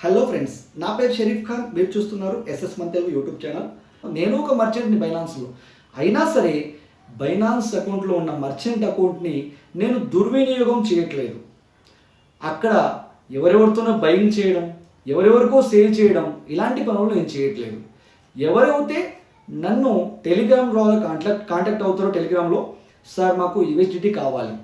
Hello friends నా పేరు షరీఫ్ ఖాన్. మీరు చూస్తున్నారు SS Mann Telugu YouTube channel నేను ఒక మర్చెంట్ని బైనాన్స్లో అయినా సరే బైనాన్స్ అకౌంట్లో ఉన్న మర్చెంట్ అకౌంట్ని నేను దుర్వినియోగం చేయట్లేదు. అక్కడ ఎవరెవరితోనో బయింగ్ చేయడం ఎవరెవరికో సేల్ చేయడం ఇలాంటి పనులు నేను చేయట్లేదు. ఎవరైతే నన్ను టెలిగ్రామ్ ద్వారా కాంటాక్ట్ కాంటాక్ట్ అవుతారో టెలిగ్రామ్లో సార్ మాకు యూఎస్డిటీ కావాలి.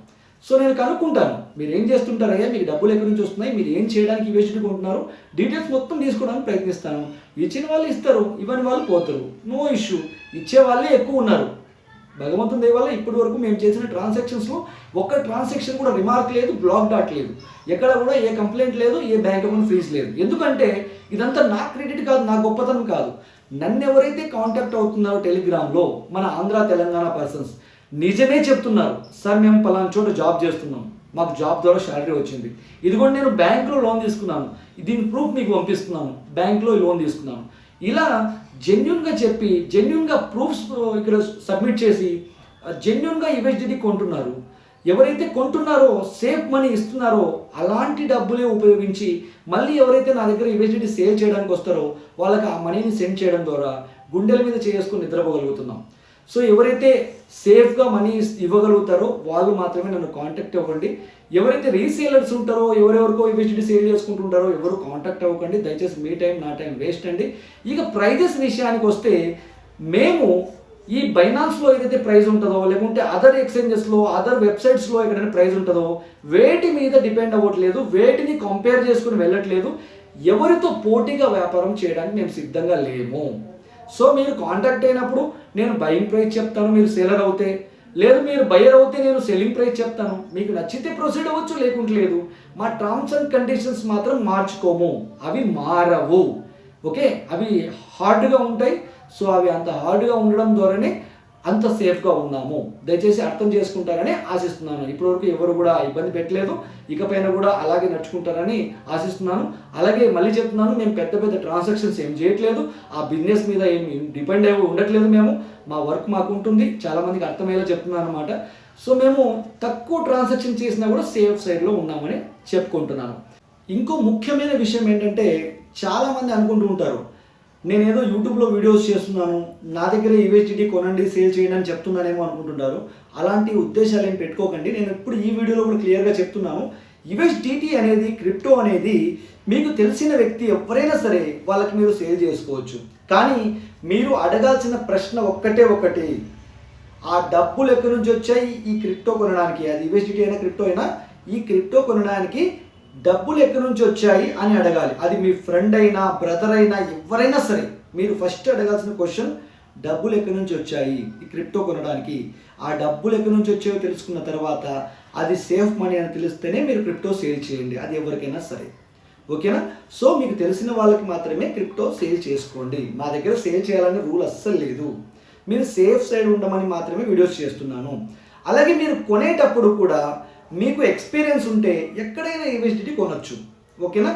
సో నేను కనుక్కుంటాను. మీరు ఏం చేస్తుంటారయ్యా మీకు డబ్బులు ఎక్కడి నుంచి వస్తున్నాయి? మీరు ఏం చేయడానికి వేసుకుంటున్నారు కొంటున్నారు డీటెయిల్స్ మొత్తం తీసుకోవడానికి ప్రయత్నిస్తాను. ఇచ్చిన వాళ్ళు ఇస్తారు ఇవ్వని వాళ్ళు పోతారు. నో ఇష్యూ ఇచ్చే వాళ్ళే ఎక్కువ ఉన్నారు. భగవంతుని దయ వల్ల ఇప్పటి వరకు మేము చేసిన ట్రాన్సాక్షన్స్లో ఒక్క ట్రాన్సాక్షన్ కూడా రిమార్క్ లేదు బ్లాక్ డాట్ లేదు. ఎక్కడ కూడా ఏ కంప్లైంట్ లేదు ఏ బ్యాంక్ అకౌంట్ ఫీజు లేదు. ఎందుకంటే ఇదంతా నా క్రెడిట్ కాదు నా గొప్పతనం కాదు. నన్ను ఎవరైతే కాంటాక్ట్ అవుతున్నారో టెలిగ్రామ్లో మన ఆంధ్ర తెలంగాణ పర్సన్స్ నిజమే చెప్తున్నారు. సార్ మేము పలానా చోట జాబ్ చేస్తున్నాం. మాకు జాబ్ ద్వారా శాలరీ వచ్చింది. ఇదిగోండి నేను బ్యాంకులో లోన్ తీసుకున్నాను. దీని ప్రూఫ్ మీకు పంపిస్తున్నాను. బ్యాంకులో లోన్ తీసుకున్నాను. ఇలా జెన్యున్గా చెప్పి జెన్యున్గా ప్రూఫ్స్ ఇక్కడ సబ్మిట్ చేసి జెన్యున్గా యూఎస్డిటీ కొంటున్నారు. ఎవరైతే కొంటున్నారో సేఫ్ మనీ ఇస్తున్నారో అలాంటి డబ్బులే ఉపయోగించి మళ్ళీ ఎవరైతే నా దగ్గర యూఎస్డిటీ సేల్ చేయడానికి వస్తారో వాళ్ళకి ఆ మనీని సెండ్ చేయడం ద్వారా గుండెల మీద చేసుకుని నిద్రపోగలుగుతున్నాం. సో ఎవరైతే సేఫ్గా మనీ ఇవ్వగలుగుతారో వాళ్ళు మాత్రమే నన్ను కాంటాక్ట్ అవ్వండి. ఎవరైతే రీసేలర్స్ ఉంటారో ఎవరెవరికో యూఎస్డిటీ సేల్ చేసుకుంటుంటారో ఎవరు కాంటాక్ట్ అవ్వకండి. దయచేసి మీ టైం నా టైం వేస్ట్ అండి. ఇక ప్రైజెస్ విషయానికి వస్తే మేము ఈ బైనాన్స్లో ఏదైతే ప్రైస్ ఉంటుందో లేకుంటే అదర్ ఎక్స్చేంజెస్లో అదర్ వెబ్సైట్స్లో ఎక్కడైనా ప్రైస్ ఉంటుందో వేటి మీద డిపెండ్ అవ్వట్లేదు వేటిని కంపేర్ చేసుకుని వెళ్ళట్లేదు ఎవరితో పోటీగా వ్యాపారం చేయడానికి మేము సిద్ధంగా లేము. సో మీరు కాంటాక్ట్ అయినప్పుడు నేను బయింగ్ ప్రైస్ చెప్తాను మీరు సెలర్ అవుతే. లేదు మీరు బయర్ అవుతే నేను సెల్లింగ్ ప్రైస్ చెప్తాను. మీకు నచ్చితే ప్రొసీడ్ అవ్వచ్చు లేకుంటే లేదు. మా టర్మ్స్ అండ్ కండిషన్స్ మాత్రం మార్చుకోము. అవి మారవు. ఓకే? అవి హార్డ్గా ఉంటాయి. సో అవి అంత హార్డ్గా ఉండడం ద్వారానే అంత సేఫ్గా ఉన్నాము. దయచేసి అర్థం చేసుకుంటారని ఆశిస్తున్నాను. ఇప్పటివరకు ఎవరు కూడా ఇబ్బంది పెట్టలేదు. ఇకపైన కూడా అలాగే నడుచుకుంటారని ఆశిస్తున్నాను. అలాగే మళ్ళీ చెప్తున్నాను మేము పెద్ద పెద్ద ట్రాన్సాక్షన్స్ ఏం చేయట్లేదు. ఆ బిజినెస్ మీద ఏం డిపెండ్ అయ్యి ఉండట్లేదు మేము. మా వర్క్ మాకు ఉంటుంది. చాలామందికి అర్థమయ్యేలా చెప్తున్నాను అనమాట సో మేము తక్కువ ట్రాన్సాక్షన్ చేసినా కూడా సేఫ్ సైడ్లో ఉన్నామని చెప్పుకుంటున్నాను. ఇంకో ముఖ్యమైన విషయం ఏంటంటే చాలామంది అనుకుంటూ ఉంటారు నేను ఏదో యూట్యూబ్లో వీడియోస్ చేస్తున్నాను నా దగ్గర యూఎస్డిటీ కొనండి సేల్ చేయండి అని చెప్తున్నానేమో అనుకుంటున్నారు. అలాంటి ఉద్దేశాలు ఏం పెట్టుకోకండి. నేను ఇప్పుడు ఈ వీడియోలో కూడా క్లియర్గా చెప్తున్నాను. యూఎస్డిటీ అనేది క్రిప్టో అనేది మీకు తెలిసిన వ్యక్తి ఎవరైనా సరే వాళ్ళకి మీరు సేల్ చేసుకోవచ్చు. కానీ మీరు అడగాల్సిన ప్రశ్న ఒక్కటే ఒకటి. ఆ డబ్బులు ఎక్కడి నుంచి వచ్చాయి? ఈ క్రిప్టో కొనడానికి. అది యూఎస్డిటీ అయినా క్రిప్టో అయినా ఈ క్రిప్టో కొనడానికి డబ్బులు ఎక్కడి నుంచి వచ్చాయి అని అడగాలి. అది మీ ఫ్రెండ్ అయినా బ్రదర్ అయినా ఎవరైనా సరే మీరు ఫస్ట్ అడగాల్సిన క్వశ్చన్ డబ్బులు ఎక్కడి నుంచి వచ్చాయి? ఈ క్రిప్టో కొనడానికి. ఆ డబ్బులు ఎక్కడి నుంచి వచ్చాయో తెలుసుకున్న తర్వాత అది సేఫ్ మనీ అని తెలిస్తేనే మీరు క్రిప్టో సేల్ చేయండి. అది ఎవరికైనా సరే. ఓకేనా? సో మీకు తెలిసిన వాళ్ళకి మాత్రమే క్రిప్టో సేల్ చేసుకోండి. మా దగ్గర సేల్ చేయాలనే రూల్ అస్సలు లేదు. మీరు సేఫ్ సైడ్ ఉండమని మాత్రమే వీడియోస్ చేస్తున్నాను. అలాగే మీరు కొనేటప్పుడు కూడా మీకు ఎక్స్పీరియన్స్ ఉంటే ఎక్కడైనా ఈవెస్టిటీ కొనొచ్చు. ఓకేనా?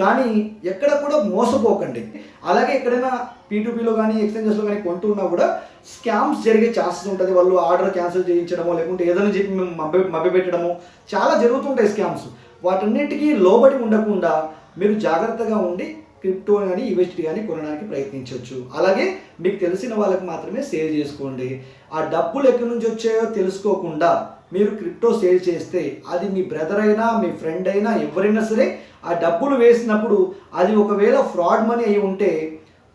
కానీ ఎక్కడ కూడా మోసపోకండి. అలాగే ఎక్కడైనా పీటూపీలో కానీ ఎక్స్చేంజెస్లో కానీ కొంటున్నా కూడా స్కామ్స్ జరిగే ఛాన్సెస్ ఉంటుంది. వాళ్ళు ఆర్డర్ క్యాన్సిల్ చేయించడమో లేకుంటే ఏదైనా చెప్పి మేము మభ్య మభ్యపెట్టడమో చాలా జరుగుతుంటాయి స్కామ్స్ వాటన్నిటికీ లోబడి ఉండకుండా మీరు జాగ్రత్తగా ఉండి క్రిప్టో కానీ యూఎస్టీ కానీ కొనడానికి ప్రయత్నించవచ్చు. అలాగే మీకు తెలిసిన వాళ్ళకి మాత్రమే సేల్ చేసుకోండి. ఆ డబ్బులు ఎక్కడి నుంచి వచ్చాయో తెలుసుకోకుండా మీరు క్రిప్టో సేల్ చేస్తే అది మీ బ్రదర్ అయినా మీ ఫ్రెండ్ అయినా ఎవరైనా సరే ఆ డబ్బులు వేసినప్పుడు అది ఒకవేళ ఫ్రాడ్ మనీ అయి ఉంటే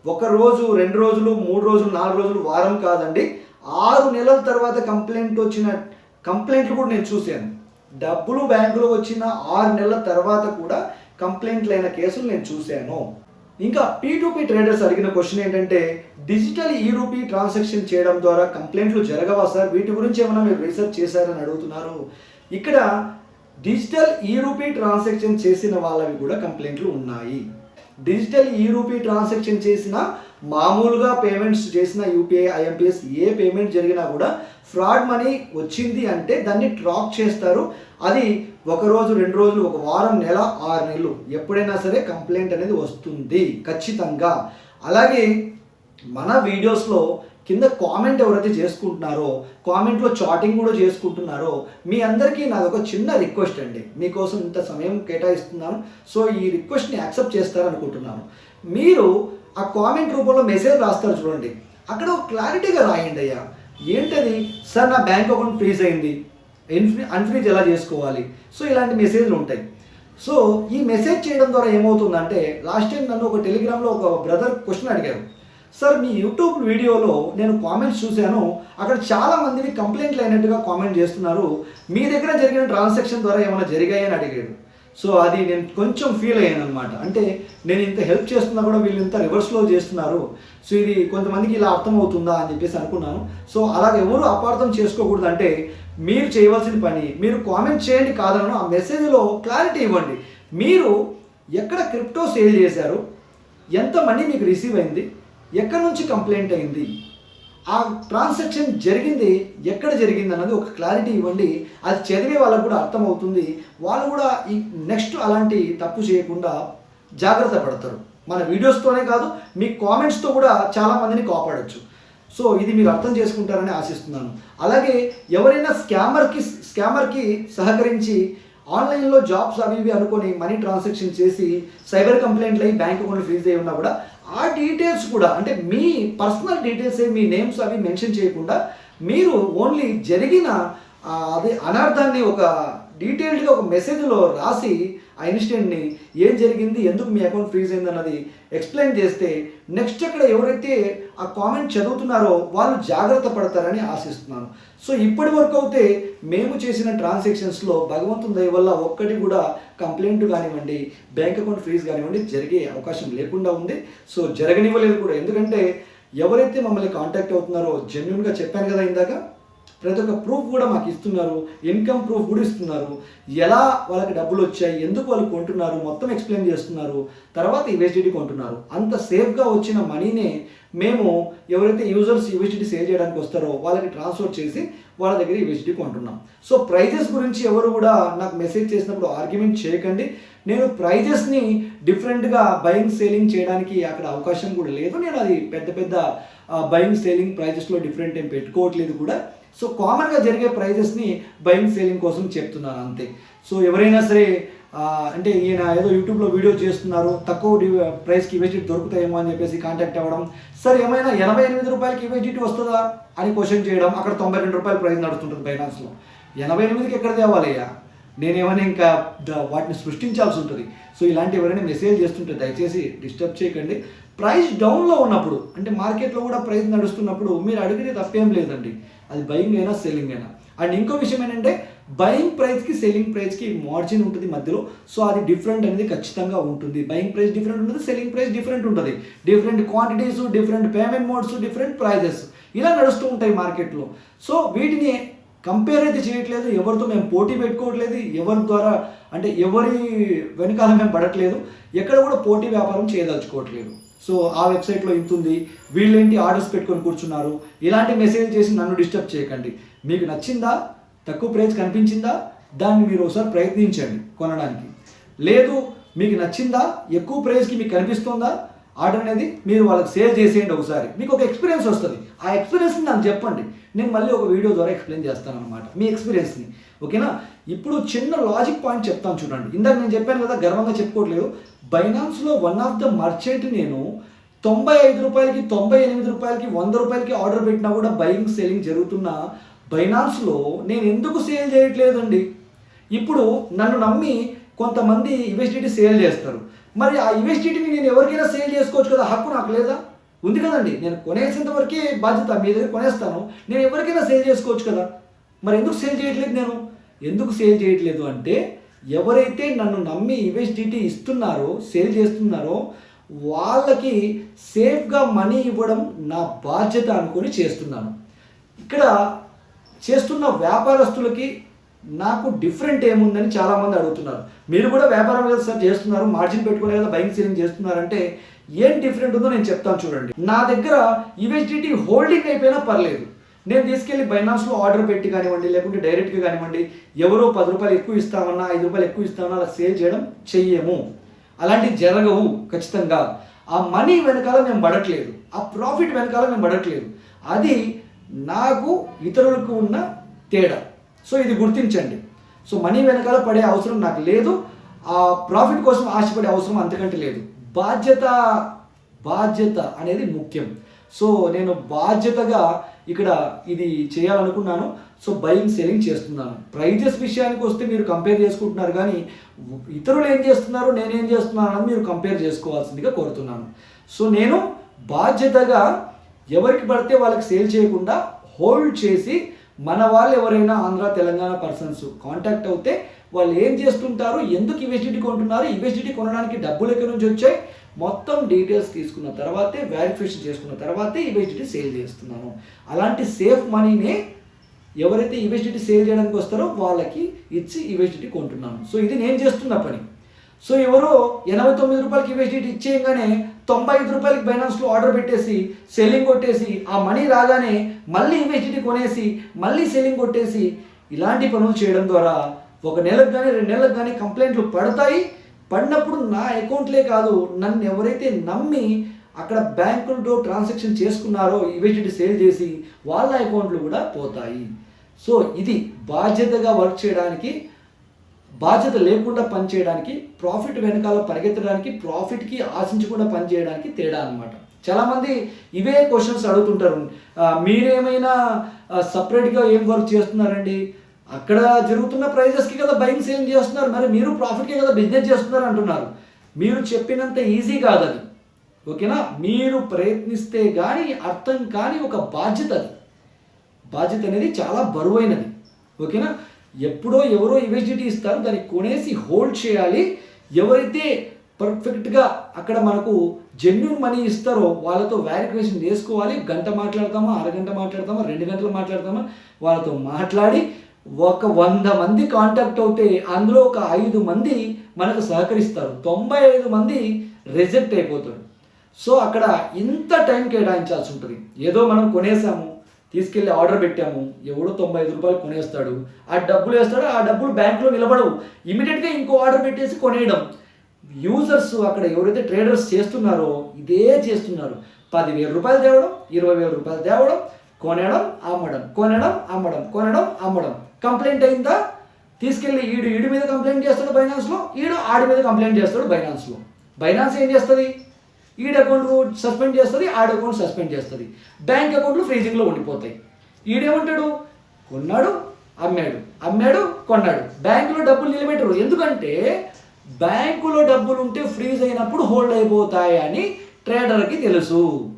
ఒక రోజు రెండు రోజులు మూడు రోజులు నాలుగు రోజులు వారం కాదండి ఆరు నెలల తర్వాత కంప్లైంట్ వచ్చిన కంప్లైంట్లు కూడా నేను చూశాను. డబ్బులు బ్యాంకులో వచ్చిన ఆరు నెలల తర్వాత కూడా కంప్లైంట్లైన కేసులు నేను చూశాను. ఇంకా పీటూపీ ట్రేడర్స్ అడిగిన క్వశ్చన్ ఏంటంటే డిజిటల్ ఈ రూపీ ట్రాన్సాక్షన్ చేయడం ద్వారా కంప్లైంట్లు జరగవా సార్? వీటి గురించి ఏమైనా మీరు రీసెర్చ్ చేశారని అడుగుతున్నారు. ఇక్కడ డిజిటల్ ఈ రూపీ ట్రాన్సాక్షన్ చేసిన వాళ్ళవి కూడా కంప్లైంట్లు ఉన్నాయి. డిజిటల్ ఈ రూపీ ట్రాన్సాక్షన్ చేసిన మామూలుగా పేమెంట్స్ చేసిన యూపీఐ ఐఎంపిఎస్ ఏ పేమెంట్ జరిగినా కూడా ఫ్రాడ్ మనీ వచ్చింది అంటే దాన్ని ట్రాక్ చేస్తారు. అది ఒక రోజు రెండు రోజులు ఒక వారం నెల ఆరు నెలలు ఎప్పుడైనా సరే కంప్లైంట్ అనేది వస్తుంది ఖచ్చితంగా. అలాగే మన వీడియోస్లో కింద కామెంట్ ఎవరైతే చేసుకుంటున్నారో కామెంట్లో చాటింగ్ కూడా చేసుకుంటున్నారో మీ అందరికీ నాది ఒక చిన్న రిక్వెస్ట్ అండి. మీకోసం ఇంత సమయం కేటాయిస్తున్నాను. సో ఈ రిక్వెస్ట్ని యాక్సెప్ట్ చేస్తారనుకుంటున్నాను. మీరు ఆ కామెంట్ రూపంలో మెసేజ్ రాస్తారు చూడండి. అక్కడ ఒక క్లారిటీగా రాయండి అయ్యా. ఏంటది? సార్ నా బ్యాంక్ అకౌంట్ ఫ్రీజ్ అయింది. ఇన్ఫ్రీ అన్ఫ్రీజ్ ఎలా చేసుకోవాలి? సో ఇలాంటి మెసేజ్లు ఉంటాయి. సో ఈ మెసేజ్ చేయడం ద్వారా ఏమవుతుందంటే లాస్ట్ టైం నన్ను ఒక టెలిగ్రామ్లో ఒక బ్రదర్ క్వశ్చన్ అడిగారు. సార్ మీ యూట్యూబ్ వీడియోలో నేను కామెంట్స్ చూశాను. అక్కడ చాలా మందిని కంప్లైంట్లు అయినట్టుగా కామెంట్ చేస్తున్నారు. మీ దగ్గర జరిగిన ట్రాన్సాక్షన్ ద్వారా ఏమైనా జరిగాయని అడిగాడు. సో అది నేను కొంచెం ఫీల్ అయ్యాను అనమాట అంటే నేను ఇంత హెల్ప్ చేస్తున్నా కూడా వీళ్ళు ఇంత రివర్స్లో చేస్తున్నారు. సో ఇది కొంతమందికి ఇలా అర్థమవుతుందా అని చెప్పేసి అనుకున్నాను. సో అలా ఎవరు అపార్థం చేసుకోకూడదు అంటే మీరు చేయవలసిన పని మీరు కామెంట్ చేయండి కాదనను ఆ మెసేజ్లో క్లారిటీ ఇవ్వండి. మీరు ఎక్కడ క్రిప్టో సేల్ చేశారు? ఎంత మనీ మీకు రిసీవ్ అయింది? ఎక్కడి నుంచి కంప్లైంట్ అయింది? ఆ ట్రాన్సాక్షన్ జరిగింది ఎక్కడ జరిగింది అన్నది ఒక క్లారిటీ ఇవ్వండి. అది చదివే వాళ్ళకు కూడా అర్థమవుతుంది. వాళ్ళు కూడా ఈ నెక్స్ట్ అలాంటి తప్పు చేయకుండా జాగ్రత్త పడతారు. మన వీడియోస్తోనే కాదు మీ కామెంట్స్తో కూడా చాలా మందిని కాపాడొచ్చు. సో ఇది మీరు అర్థం చేసుకుంటారని ఆశిస్తున్నాను. అలాగే ఎవరైనా స్కామర్కి స్కామర్కి సహకరించి ఆన్లైన్లో జాబ్స్ అవి ఇవి అనుకొని మనీ ట్రాన్సాక్షన్ చేసి సైబర్ కంప్లైంట్లు అయ్యి బ్యాంక్ అకౌంట్లు ఫ్రీజ్ అయి ఉన్నా కూడా ఆ డీటెయిల్స్ కూడా అంటే మీ పర్సనల్ డీటెయిల్స్ మీ నేమ్స్ అవి మెన్షన్ చేయకుండా మీరు ఓన్లీ జరిగిన అది అదే అనర్థాన్ని ఒక డీటెయిల్డ్గా ఒక మెసేజ్లో రాసి ఆ ఇన్సిడెంట్ని ఏం జరిగింది ఎందుకు మీ అకౌంట్ ఫ్రీజ్ అయింది అన్నది ఎక్స్ప్లెయిన్ చేస్తే నెక్స్ట్ అక్కడ ఎవరైతే ఆ కామెంట్ చదువుతున్నారో వాళ్ళు జాగ్రత్త పడతారని ఆశిస్తున్నాను. సో ఇప్పటి వరకు అయితే మేము చేసిన ట్రాన్సాక్షన్స్లో భగవంతుని దయ వల్ల ఒక్కటి కూడా కంప్లైంట్ కానివ్వండి బ్యాంక్ అకౌంట్ ఫ్రీజ్ కానివ్వండి జరిగే అవకాశం లేకుండా ఉంది. సో జరగనివ్వలేదు కూడా. ఎందుకంటే ఎవరైతే మమ్మల్ని కాంటాక్ట్ అవుతున్నారో జెన్యున్గా చెప్పాను కదా ఇందాక ప్రతి ఒక్క ప్రూఫ్ కూడా మాకు ఇస్తున్నారు ఇన్కమ్ ప్రూఫ్ కూడా ఇస్తున్నారు. ఎలా వాళ్ళకి డబ్బులు వచ్చాయి ఎందుకు వాళ్ళు కొంటున్నారు మొత్తం ఎక్స్ప్లెయిన్ చేస్తున్నారు. తర్వాత యూఎస్డిటీ కొంటున్నారు. అంత సేఫ్గా వచ్చిన మనీనే మేము ఎవరైతే యూజర్స్ యూఎస్డిటీ సేల్ చేయడానికి వస్తారో వాళ్ళకి ట్రాన్స్ఫర్ చేసి వాళ్ళ దగ్గర యూఎస్డిటీ కొంటున్నాం. సో ప్రైజెస్ గురించి ఎవరు కూడా నాకు మెసేజ్ చేసినప్పుడు ఆర్గ్యుమెంట్ చేయకండి. నేను ప్రైజెస్ని డిఫరెంట్గా బయింగ్ సేలింగ్ చేయడానికి అక్కడ అవకాశం కూడా లేదు. నేను అది పెద్ద పెద్ద బయింగ్ సేలింగ్ ప్రైజెస్లో డిఫరెంట్ ఏం పెట్టుకోవట్లేదు కూడా. సో కామన్గా జరిగే ప్రైజెస్ని బయింగ్ సేలింగ్ కోసం చెప్తున్నాను అంతే. సో ఎవరైనా సరే అంటే ఈయన ఏదో యూట్యూబ్లో వీడియో చేస్తున్నారు తక్కువ ప్రైస్కి ఇవేజిట్ దొరుకుతాయేమో అని చెప్పేసి కాంటాక్ట్ అవ్వడం. సరే ఏమైనా ఎనభై ఎనిమిది రూపాయలకి ఇవేజిట్ వస్తుందా? అని క్వశ్చన్ చేయడం. అక్కడ తొంభై రెండు రూపాయల ప్రైస్ నడుస్తుంటుంది బైనాన్స్లో ఎనభై ఎనిమిదికి ఎక్కడ తేవాలయ్యా? నేనేమైనా ఇంకా ద- వాటిని సృష్టించాల్సి ఉంటుంది. సో ఇలాంటి ఎవరైనా మెసేజ్ చేస్తుంటే దయచేసి డిస్టర్బ్ చేయకండి. ప్రైస్ డౌన్లో ఉన్నప్పుడు అంటే మార్కెట్లో కూడా ప్రైస్ నడుస్తున్నప్పుడు మీరు అడిగితే తప్పేం లేదండి. అది బయింగ్ అయినా సెల్లింగ్ అయినా. అండ్ ఇంకో విషయం ఏంటంటే బయింగ్ ప్రైస్కి సెల్లింగ్ ప్రైస్కి మార్జిన్ ఉంటుంది మధ్యలో. సో అది డిఫరెంట్ అనేది ఖచ్చితంగా ఉంటుంది. బయింగ్ ప్రైస్ డిఫరెంట్ ఉంటుంది సెల్లింగ్ ప్రైస్ డిఫరెంట్ ఉంటుంది. Different quantities different payment modes different prices ఇలా నడుస్తూ ఉంటాయి మార్కెట్లో సో వీటిని కంపేర్ అయితే చేయట్లేదు ఎవరితో మేము పోటీ పెట్టుకోవట్లేదు ఎవరి ద్వారా అంటే ఎవరి వెనకాల మేము పడట్లేదు ఎక్కడ కూడా పోటీ వ్యాపారం చేయదలుచుకోవట్లేదు. సో ఆ వెబ్సైట్లో ఇంత ఉంది వీళ్ళేంటి ఆర్డర్స్ పెట్టుకొని కూర్చున్నారు ఇలాంటి మెసేజ్ చేసి నన్ను డిస్టర్బ్ చేయకండి. మీకు నచ్చిందా తక్కువ ప్రైస్ కనిపించిందా దాన్ని మీరు ఒకసారి ప్రయత్నించండి కొనడానికి. లేదు మీకు నచ్చిందా ఎక్కువ ప్రైస్కి మీకు కనిపిస్తుందా ఆర్డర్ అనేది మీరు వాళ్ళకి సేల్ చేసేయండి ఒకసారి. మీకు ఒక ఎక్స్పీరియన్స్ వస్తుంది. ఆ ఎక్స్పీరియన్స్ని నాకు చెప్పండి. నేను మళ్ళీ ఒక వీడియో ద్వారా ఎక్స్ప్లెయిన్ చేస్తాను అనమాట మీ ఎక్స్పీరియన్స్ని ఓకేనా? ఇప్పుడు చిన్న లాజిక్ పాయింట్ చెప్తాను చూడండి. ఇందాక నేను చెప్పాను కదా గర్వంగా చెప్పుకోవట్లేదు. బైనాన్స్లో వన్ ఆఫ్ ద మర్చెంట్ నేను తొంభై ఐదు రూపాయలకి తొంభై ఎనిమిది రూపాయలకి వంద రూపాయలకి ఆర్డర్ పెట్టినా కూడా బయింగ్ సేలింగ్ జరుగుతున్న బైనాన్స్లో నేను ఎందుకు సేల్ చేయట్లేదండి? ఇప్పుడు నన్ను నమ్మి కొంతమంది ఇన్వెస్టిటీ సేల్ చేస్తారు. మరి ఆ ఇన్వెస్టిటీని నేను ఎవరికైనా సేల్ చేసుకోవచ్చు కదా హక్కు నాకు లేదా? ఉంది కదండి. నేను కొనేసేంత వరకే బాధ్యత మీ దగ్గర కొనేస్తాను. నేను ఎవరికైనా సేల్ చేసుకోవచ్చు కదా. మరి ఎందుకు సేల్ చేయట్లేదు నేను? ఎందుకు సేల్ చేయట్లేదు అంటే ఎవరైతే నన్ను నమ్మి ఇన్వెస్టిటీ ఇస్తున్నారో సేల్ చేస్తున్నారో వాళ్ళకి సేఫ్గా మనీ ఇవ్వడం నా బాధ్యత అనుకొని చేస్తున్నాను. ఇక్కడ చేస్తున్న వ్యాపారస్తులకి నాకు డిఫరెంట్ ఏముందని చాలామంది అడుగుతున్నారు. మీరు కూడా వ్యాపారం కదా సార్ చేస్తున్నారు మార్జిన్ పెట్టుకునే కదా బైక్ సీలింగ్ చేస్తున్నారంటే ఏం డిఫరెంట్ ఉందో నేను చెప్తాను చూడండి. నా దగ్గర యుఎస్డిటీ హోల్డింగ్ అయిపోయినా పర్లేదు. నేను తీసుకెళ్ళి బైనాన్స్లో ఆర్డర్ పెట్టి కానివ్వండి లేకుంటే డైరెక్ట్గా కానివ్వండి ఎవరో పది రూపాయలు ఎక్కువ ఇస్తామన్నా ఐదు రూపాయలు ఎక్కువ ఇస్తామన్నా అలా సేల్ చేయడం చెయ్యము. అలాంటివి జరగవు ఖచ్చితంగా. ఆ మనీ వెనకాల మేము పడట్లేదు. ఆ ప్రాఫిట్ వెనకాల మేము పడట్లేదు. అది నాకు ఇతరులకు ఉన్న తేడా. సో ఇది గుర్తించండి. సో మనీ వెనకాల పడే అవసరం నాకు లేదు. ఆ ప్రాఫిట్ కోసం ఆశపడే అవసరం అంతకంటే లేదు. బాధ్యత బాధ్యత అనేది ముఖ్యం. సో నేను బాధ్యతగా ఇక్కడ ఇది చేయాలనుకున్నాను. సో బయింగ్ సెల్లింగ్ చేస్తున్నాను. ప్రైజెస్ విషయానికి వస్తే మీరు కంపేర్ చేసుకుంటున్నారు కానీ ఇతరులు ఏం చేస్తున్నారు నేనేం చేస్తున్నాను అని మీరు కంపేర్ చేసుకోవాల్సిందిగా కోరుతున్నాను. సో నేను బాధ్యతగా ఎవరికి పడితే వాళ్ళకి సేల్ చేయకుండా హోల్డ్ చేసి మన వాళ్ళు ఎవరైనా ఆంధ్ర తెలంగాణ పర్సన్స్ కాంటాక్ట్ అవుతే వాళ్ళు ఏం చేస్తుంటారు? ఎందుకు యూఎస్డిటీ కొంటున్నారు? యూఎస్డిటీ కొనడానికి డబ్బులు ఎక్కడి నుంచి వచ్చాయి? మొత్తం డీటెయిల్స్ తీసుకున్న తర్వాతే వ్యాలిఫికేషన్ చేసుకున్న తర్వాతే యూఎస్డిటీ సేల్ చేస్తున్నాను అలాంటి సేఫ్ మనీని ఎవరైతే యూఎస్డిటీ సేల్ చేయడానికి వస్తారో వాళ్ళకి ఇచ్చి యూఎస్డిటీ కొంటున్నాను సో ఇది నేను చేస్తున్న పని. సో ఎవరో ఎనభై తొమ్మిది రూపాయలకి యూఎస్డిటీ ఇచ్చేయగానే తొంభై ఐదు రూపాయలకి బైనాన్స్లో ఆర్డర్ పెట్టేసి సెల్లింగ్ కొట్టేసి ఆ మనీ రాగానే మళ్ళీ యూఎస్డిటీ కొనేసి మళ్ళీ సెల్లింగ్ కొట్టేసి ఇలాంటి పనులు చేయడం ద్వారా ఒక నెలకు కానీ రెండు నెలలకు కానీ కంప్లైంట్లు పడతాయి. పడినప్పుడు నా అకౌంట్లే కాదు నన్ను ఎవరైతే నమ్మి అక్కడ బ్యాంకులతో ట్రాన్సాక్షన్ చేసుకున్నారో యూఎస్డిటీ సేల్ చేసి వాళ్ళ అకౌంట్లు కూడా పోతాయి. సో ఇది బాధ్యతగా వర్క్ చేయడానికి బాధ్యత లేకుండా పనిచేయడానికి ప్రాఫిట్ వెనకాల పరిగెత్తడానికి ప్రాఫిట్కి ఆశించకుండా పనిచేయడానికి తేడా అనమాట చాలామంది ఇవే క్వశ్చన్స్ అడుగుతుంటారు. మీరేమైనా సపరేట్గా ఏం వర్క్ చేస్తున్నారండి? అక్కడ జరుగుతున్న ప్రైజెస్కి కదా బైక్ సేల్ చేస్తున్నారు. మరి మీరు ప్రాఫిట్కే కదా బిజినెస్ చేస్తున్నారు అంటున్నారు. మీరు చెప్పినంత ఈజీ కాదు అది. ఓకేనా? మీరు ప్రయత్నిస్తే కానీ అర్థం కాని ఒక బాధ్యత అది. బాధ్యత అనేది చాలా బరువైనది. ఓకేనా? ఎప్పుడో ఎవరో యూఎస్డిటీ ఇస్తారు దాన్ని కొనేసి హోల్డ్ చేయాలి. ఎవరైతే పర్ఫెక్ట్గా అక్కడ మనకు జెన్యున్ మనీ ఇస్తారో వాళ్ళతో వ్యారిఫికేషన్ చేసుకోవాలి. గంట మాట్లాడతామా అరగంట మాట్లాడతామా రెండు గంటలు మాట్లాడతామా వాళ్ళతో మాట్లాడి ఒక వంద మంది కాంటాక్ట్ అవుతే అందులో ఒక ఐదు మంది మనకు సహకరిస్తారు. తొంభై ఐదు మంది రిజెక్ట్ అయిపోతారు. సో అక్కడ ఇంత టైం కేటాయించాల్సి ఉంటుంది. ఏదో మనం కొనేసాము తీసుకెళ్ళి ఆర్డర్ పెట్టాము. ఎవడో తొంభై ఐదు రూపాయలు కొనేస్తాడు. ఆ డబ్బులు వేస్తాడు ఆ డబ్బులు బ్యాంకులో నిలబడవు. ఇమీడియట్గా ఇంకో ఆర్డర్ పెట్టేసి కొనేయడం. యూజర్స్ అక్కడ ఎవరైతే ట్రేడర్స్ చేస్తున్నారో ఇదే చేస్తున్నారు. పదివేల రూపాయలు తేవడం ఇరవై వేల రూపాయలు తేవడం కొనడం అమ్మడం కొనడం అమ్మడం కొనడం అమ్మడం. కంప్లైంట్ అయిందా? తీసుకెళ్ళి ఈడు ఈడు మీద కంప్లైంట్ చేస్తాడు బైనాన్స్లో ఈడు ఆడి మీద కంప్లైంట్ చేస్తాడు బైనాన్స్లో బైనాన్స్ ఏం చేస్తుంది? ఈడి అకౌంట్ సస్పెండ్ చేస్తుంది ఆడి అకౌంట్ సస్పెండ్ చేస్తుంది. బ్యాంక్ అకౌంట్లు ఫ్రీజింగ్లో ఉండిపోతాయి. ఈడేమంటాడు? కొన్నాడు అమ్మాడు. అమ్మాడు కొన్నాడు. బ్యాంకులో డబ్బులు నిలబెట్టరు. ఎందుకంటే బ్యాంకులో డబ్బులు ఉంటే ఫ్రీజ్ అయినప్పుడు హోల్డ్ అయిపోతాయి అని ట్రేడర్కి తెలుసు.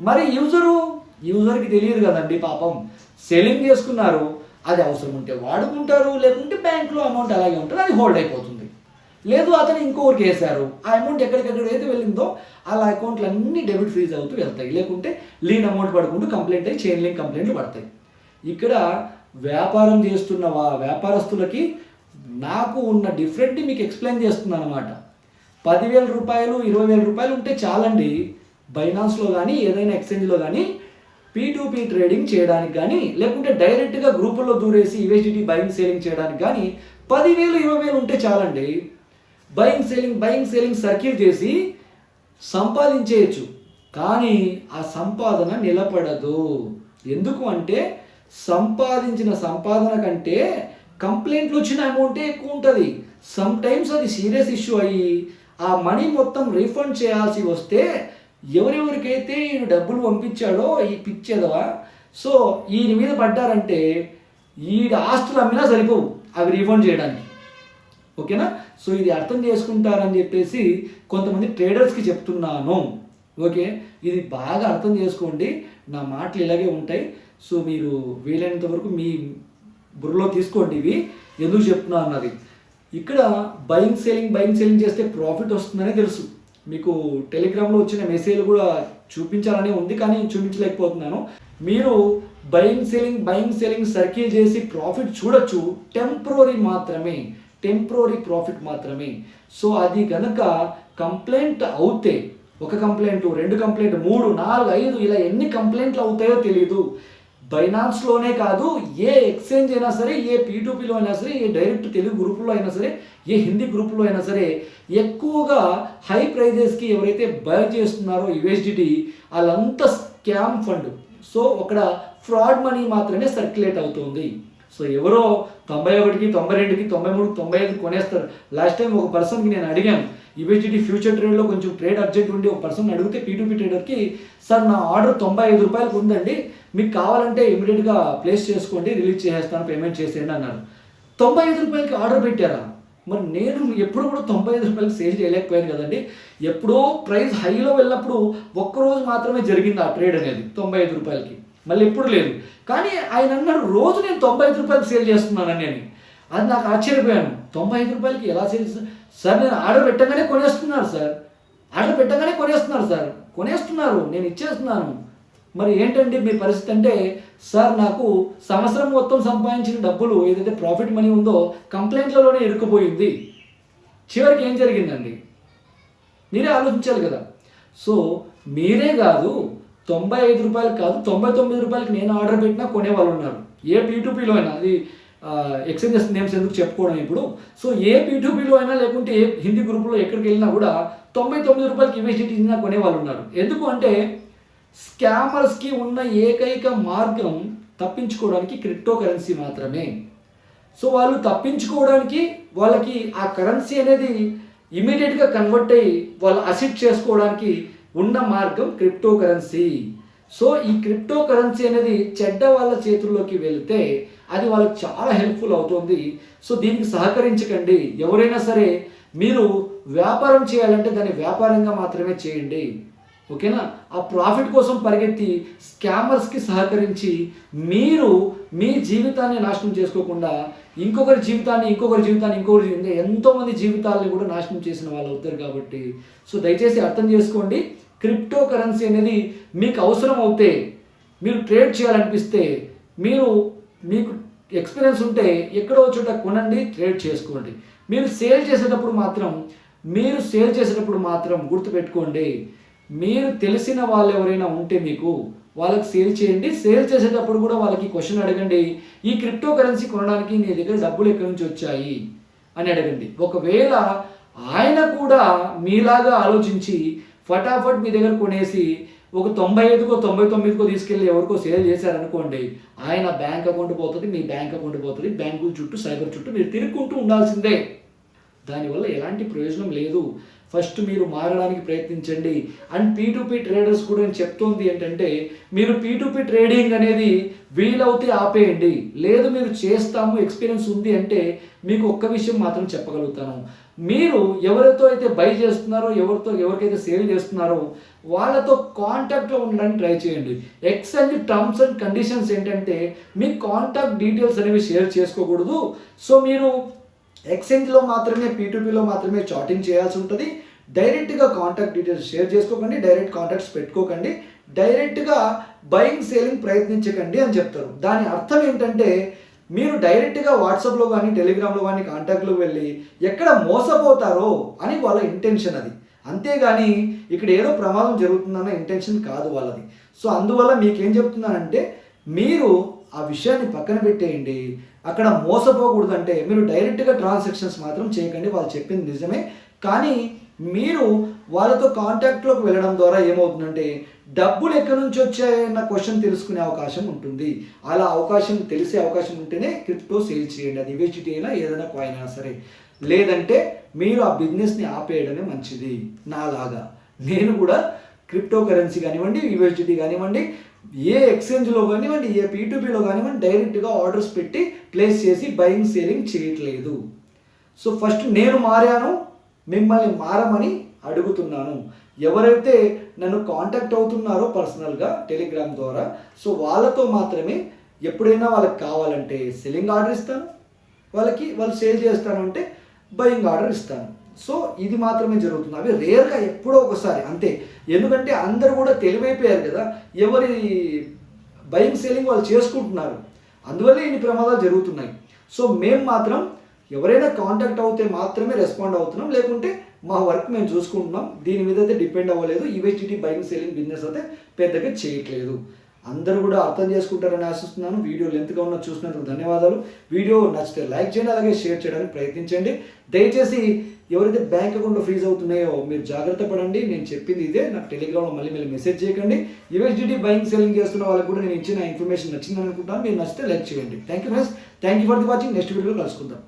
మరి యూజరు? యూజర్కి తెలియదు కదండి పాపం. సెల్లింగ్ చేసుకున్నారు. అది అవసరం ఉంటే వాడుకుంటారు లేకుంటే బ్యాంకులో అమౌంట్ అలాగే ఉంటుంది అది హోల్డ్ అయిపోతుంది. లేదు అతను ఇంకొకరికి వేశారు. ఆ అమౌంట్ ఎక్కడికెక్కడ అయితే వెళ్ళిందో అలా అకౌంట్లు అన్ని డెబిట్ ఫ్రీజ్ అవుతూ వెళ్తాయి. లేకుంటే లీన్ అమౌంట్ పడుకుంటూ కంప్లైంట్ అయ్యి చైన్ లింక్ కంప్లైంట్లు పడతాయి. ఇక్కడ వ్యాపారం చేస్తున్న వా- వ్యాపారస్తులకి నాకు ఉన్న డిఫరెంట్ మీకు ఎక్స్ప్లెయిన్ చేస్తున్నాను అనమాట పదివేల రూపాయలు ఇరవై వేల రూపాయలు ఉంటే చాలండి. బైనాన్స్లో కానీ ఏదైనా ఎక్స్చేంజ్లో కానీ పీ ట్రేడింగ్ చేయడానికి కానీ లేకుంటే డైరెక్ట్గా గ్రూపుల్లో దూరేసి యూఎస్డిటీ బయింగ్ సేలింగ్ చేయడానికి కానీ పదివేలు ఇరవై వేలు ఉంటే చాలండి. Buying selling buying selling circle చేసి సంపాదించేయచ్చు. కానీ ఆ సంపాదన నిలబడదు. ఎందుకు అంటే సంపాదించిన సంపాదన కంటే కంప్లైంట్లు వచ్చిన అమౌంటే ఎక్కువ ఉంటుంది. సమ్ టైమ్స్ అది సీరియస్ ఇష్యూ అయ్యి ఆ మనీ మొత్తం రీఫండ్ చేయాల్సి వస్తే ఎవరెవరికైతే ఈయన డబ్బులు పంపించాడో ఈ పిచ్చేదవా? సో ఈయన మీద పడ్డారంటే ఈ ఆస్తులు అమ్మినా సరిపోవు. అవి రీఫండ్ చేయడానికి. ఓకేనా? సో ఇది అర్థం చేసుకుంటారని చెప్పేసి కొంతమంది ట్రేడర్స్కి చెప్తున్నాను. ఓకే? ఇది బాగా అర్థం చేసుకోండి. నా మాటలు ఇలాగే ఉంటాయి. సో మీరు వీలైనంత వరకు మీ బుర్రలో తీసుకోండి ఇవి. ఎందుకు చెప్తున్నా అన్నది ఇక్కడ బయింగ్ సెల్లింగ్ బయింగ్ సెల్లింగ్ చేస్తే ప్రాఫిట్ వస్తుందనే తెలుసు. మీకు టెలిగ్రామ్లో వచ్చిన మెసేజ్లు కూడా చూపించాలని ఉంది కానీ చూపించలేకపోతున్నాను. మీరు buying selling buying selling circle చేసి ప్రాఫిట్ చూడొచ్చు. టెంపరీ మాత్రమే. టెంపరీ ప్రాఫిట్ మాత్రమే. సో అది కనుక కంప్లైంట్ అవుతే ఒక కంప్లైంట్ రెండు కంప్లైంట్ మూడు నాలుగు ఐదు ఇలా ఎన్ని కంప్లైంట్లు అవుతాయో తెలియదు బైనాన్స్లోనే కాదు ఏ ఎక్స్చేంజ్ అయినా సరే ఏ పీటూపీలో అయినా సరే ఏ డైరెక్ట్ తెలుగు గ్రూపులో అయినా సరే ఏ హిందీ గ్రూపులో అయినా సరే ఎక్కువగా హై ప్రైజెస్కి ఎవరైతే బై చేస్తున్నారో యూఎస్డిటీ వాళ్ళంతా స్కామ్ ఫండ్ సో అక్కడ ఫ్రాడ్ మనీ మాత్రమే సర్క్యులేట్ అవుతుంది. సో ఎవరో తొంభై ఒకటికి తొంభై రెండుకి తొంభై మూడు తొంభై ఐదు కొనేస్తారు. లాస్ట్ టైం ఒక పర్సన్కి నేను అడిగాను యూబిజిటీ ఫ్యూచర్ ట్రేడ్లో కొంచెం ట్రేడ్ అర్జెంట్ ఉండి ఒక పర్సన్ అడిగితే పీటూపీ ట్రేడర్కి సార్ నా ఆర్డర్ తొంభై ఐదు రూపాయలకు ఉందండి మీకు కావాలంటే ఇమీడియట్గా ప్లేస్ చేసుకోండి రిలీజ్ చేసేస్తాను పేమెంట్ చేసేయండి అన్నాను తొంభై ఐదు రూపాయలకి ఆర్డర్ పెట్టారా? మరి నేను ఎప్పుడు కూడా తొంభై ఐదు రూపాయలకి సేల్ చేయలేకపోయాను కదండి. ఎప్పుడో ప్రైస్ హైలో వెళ్ళినప్పుడు ఒక్కరోజు మాత్రమే జరిగింది ఆ ట్రేడ్ అనేది తొంభై ఐదు రూపాయలకి. మళ్ళీ ఎప్పుడు లేదు. కానీ ఆయన అన్నారు రోజు నేను తొంభై ఐదు రూపాయలకి సేల్ చేస్తున్నానని అని అది నాకు ఆశ్చర్యపోయాను. తొంభై ఐదు రూపాయలకి ఎలా సేల్ సార్ నేను ఆర్డర్ పెట్టగానే కొనేస్తున్నారు సార్. ఆర్డర్ పెట్టగానే కొనేస్తున్నారు సార్. కొనేస్తున్నారు నేను ఇచ్చేస్తున్నాను. మరి ఏంటండి మీ పరిస్థితి అంటే సార్ నాకు సంవత్సరం మొత్తం సంపాదించిన డబ్బులు ఏదైతే ప్రాఫిట్ మనీ ఉందో కంప్లైంట్లలోనే ఇరుక్కుపోయింది. చివరికి ఏం జరిగిందండి? మీరే ఆలోచించాలి కదా. సో మీరే కాదు తొంభై ఐదు రూపాయలు కాదు తొంభై తొమ్మిది రూపాయలకి నేను ఆర్డర్ పెట్టినా కొనేవాళ్ళు ఉన్నారు ఏ పీటూపీలో అయినా అది ఎక్స్చేంజెస్ నేమ్స్ ఎందుకు చెప్పుకోవడం ఇప్పుడు. సో ఏ పీటూపీలో అయినా లేకుంటే ఏ హిందీ గ్రూప్లో ఎక్కడికి వెళ్ళినా కూడా తొంభై తొమ్మిది రూపాయలకి ఇన్వెస్టిటీ ఇచ్చినా కొనేవాళ్ళు ఉన్నారు ఎందుకు అంటే స్కామర్స్కి ఉన్న ఏకైక మార్గం తప్పించుకోవడానికి క్రిప్టో కరెన్సీ మాత్రమే. సో వాళ్ళు తప్పించుకోవడానికి వాళ్ళకి ఆ కరెన్సీ అనేది ఇమీడియట్గా కన్వర్ట్ అయ్యి వాళ్ళు అసిట్ చేసుకోవడానికి ఉన్న మార్గం క్రిప్టో కరెన్సీ సో ఈ క్రిప్టో కరెన్సీ అనేది చెడ్డ వాళ్ళ చేతుల్లోకి వెళ్తే అది వాళ్ళకి చాలా హెల్ప్ఫుల్ అవుతుంది. సో దీనికి సహకరించకండి. ఎవరైనా సరే మీరు వ్యాపారం చేయాలంటే దాన్ని వ్యాపారంగా మాత్రమే చేయండి. ఓకేనా? ఆ ప్రాఫిట్ కోసం పరిగెత్తి స్కామర్స్కి సహకరించి మీరు మీ జీవితాన్ని నాశనం చేసుకోకుండా ఇంకొకరి జీవితాన్ని ఇంకొకరి జీవితాన్ని ఇంకొకరి జీవితాన్ని ఎంతోమంది జీవితాలని కూడా నాశనం చేసిన వాళ్ళు అవుతారు కాబట్టి. సో దయచేసి అర్థం చేసుకోండి. క్రిప్టో కరెన్సీ అనేది మీకు అవసరం అవుతే మీరు ట్రేడ్ చేయాలనిపిస్తే మీరు మీకు ఎక్స్పీరియన్స్ ఉంటే ఎక్కడో చోట కొనండి ట్రేడ్ చేసుకోండి. మీరు సేల్ చేసేటప్పుడు మాత్రం మీరు సేల్ చేసేటప్పుడు మాత్రం గుర్తుపెట్టుకోండి మీరు తెలిసిన వాళ్ళు ఎవరైనా ఉంటే మీకు వాళ్ళకి సేల్ చేయండి సేల్ చేసేటప్పుడు కూడా వాళ్ళకి క్వశ్చన్ అడగండి ఈ క్రిప్టో కరెన్సీ కొనడానికి నీ దగ్గర డబ్బులు ఎక్కడి నుంచి వచ్చాయి అని అడగండి. ఒకవేళ ఆయన కూడా మీలాగా ఆలోచించి ఫటాఫట్ మీ దగ్గర కొనేసి ఒక తొంభై ఐదుకో తొంభై తొమ్మిదికో తీసుకెళ్ళి ఎవరికో సేల్ చేశారనుకోండి ఆయన బ్యాంక్ అకౌంట్ పోతుంది మీ బ్యాంక్ అకౌంట్ పోతుంది బ్యాంకుల చుట్టూ సైబర్ చుట్టూ మీరు తిరుక్కుంటూ ఉండాల్సిందే. దానివల్ల ఎలాంటి ప్రయోజనం లేదు. ఫస్ట్ మీరు మారడానికి ప్రయత్నించండి. అండ్ పీ ట్రేడర్స్ కూడా నేను చెప్తోంది ఏంటంటే మీరు పీ ట్రేడింగ్ అనేది వీలవుతే ఆపేయండి. లేదు మీరు చేస్తాము ఎక్స్పీరియన్స్ ఉంది అంటే మీకు ఒక్క విషయం మాత్రం చెప్పగలుగుతాను. మీరు ఎవరితో అయితే బై చేస్తున్నారో ఎవరితో ఎవరికైతే సేల్ చేస్తున్నారో వాళ్ళతో కాంటాక్ట్లో ఉండడానికి ట్రై చేయండి. ఎక్స్చేంజ్ టర్మ్స్ అండ్ కండిషన్స్ ఏంటంటే మీ కాంటాక్ట్ డీటెయిల్స్ అనేవి షేర్ చేసుకోకూడదు. సో మీరు ఎక్స్చేంజ్లో మాత్రమే పీటూపీలో మాత్రమే చాటింగ్ చేయాల్సి ఉంటుంది. డైరెక్ట్గా కాంటాక్ట్ డీటెయిల్స్ షేర్ చేసుకోకండి డైరెక్ట్ కాంటాక్ట్స్ పెట్టుకోకండి. డైరెక్ట్గా బయింగ్ సేలింగ్ ప్రయత్నించకండి అని చెప్తారు. దాని అర్థం ఏంటంటే మీరు డైరెక్ట్గా వాట్సాప్లో కానీ టెలిగ్రామ్లో కానీ కాంటాక్ట్లోకి వెళ్ళి ఎక్కడ మోసపోతారో అని వాళ్ళ ఇంటెన్షన్ అది. అంతేగాని ఇక్కడ ఏదో ప్రమాదం జరుగుతుందన్న ఇంటెన్షన్ కాదు వాళ్ళది. సో అందువల్ల మీకేం చెప్తున్నానంటే మీరు ఆ విషయాన్ని పక్కన పెట్టేయండి. అక్కడ మోసపోకూడదంటే మీరు డైరెక్ట్గా ట్రాన్సాక్షన్స్ మాత్రం చేయకండి. వాళ్ళు చెప్పింది నిజమే. కానీ మీరు వాళ్ళతో కాంటాక్ట్లోకి వెళ్ళడం ద్వారా ఏమవుతుందంటే డబ్బులు ఎక్కడి నుంచి వచ్చాయన్న క్వశ్చన్ తెలుసుకునే అవకాశం ఉంటుంది. అలా అవకాశం తెలిసే అవకాశం ఉంటేనే క్రిప్టో సేల్ చేయండి. అది యూఎస్డిటీ అయినా ఏదైనా కాయిన్ అయినా సరే. లేదంటే మీరు ఆ బిజినెస్ని ఆపేయడమే మంచిది. నాలాగా. నేను కూడా క్రిప్టో కరెన్సీ కానివ్వండి యూఎస్డిటీ కానివ్వండి ఏ ఎక్స్చేంజ్లో కానివ్వండి ఏ పీటూపీలో కానివ్వండి డైరెక్ట్గా ఆర్డర్స్ పెట్టి ప్లేస్ చేసి బయింగ్ సేలింగ్ చేయట్లేదు. సో ఫస్ట్ నేను మారాను మిమ్మల్ని మారమని అడుగుతున్నాను. ఎవరైతే నన్ను కాంటాక్ట్ అవుతున్నారో పర్సనల్గా టెలిగ్రామ్ ద్వారా సో వాళ్ళతో మాత్రమే ఎప్పుడైనా వాళ్ళకి కావాలంటే సెల్లింగ్ ఆర్డర్ ఇస్తాను. వాళ్ళకి వాళ్ళు సేల్ చేస్తాను అంటే బయింగ్ ఆర్డర్ ఇస్తాను. సో ఇది మాత్రమే జరుగుతుంది. అవి రేర్గా ఎప్పుడో ఒకసారి అంతే. ఎందుకంటే అందరూ కూడా తెలివైపోయారు కదా ఎవరి బయింగ్ సేలింగ్ వాళ్ళు చేసుకుంటున్నారు. అందువల్ల ఇన్ని ప్రమాదాలు జరుగుతున్నాయి. సో మేము మాత్రం ఎవరైనా కాంటాక్ట్ అవుతే మాత్రమే రెస్పాండ్ అవుతున్నాం లేకుంటే మా వర్క్ మేము చూసుకుంటున్నాం. దీని మీద అయితే డిపెండ్ అవ్వలేదు. యూఎస్డిటీ బయింగ్ సేలింగ్ బిజినెస్ అయితే పెద్దగా చేయట్లేదు. అందరూ కూడా అర్థం చేసుకుంటారని ఆశిస్తున్నాను. వీడియో లెంత్గా ఉన్న చూసినందుకు ధన్యవాదాలు. వీడియో నచ్చితే లైక్ చేయండి అలాగే షేర్ చేయడానికి ప్రయత్నించండి. దయచేసి ఎవరైతే బ్యాంక్ అకౌంట్లో ఫ్రీజ్ అవుతున్నాయో మీరు జాగ్రత్త పడండి. నేను చెప్పింది ఇదే. నాకు టెలిగ్రామ్లో మళ్ళీ మళ్ళీ మెసేజ్ చేయకండి. యూఎస్డిటీ బయింగ్ సెల్లింగ్ చేస్తున్న వాళ్ళకి కూడా నేను ఇచ్చిన ఇన్ఫర్మేషన్ నచ్చిందని అనుకుంటాను. మీరు నచ్చితే లైక్ చేయండి. Thank you friends thank you for the watching next వీడియోలో కలుసుకుందాం.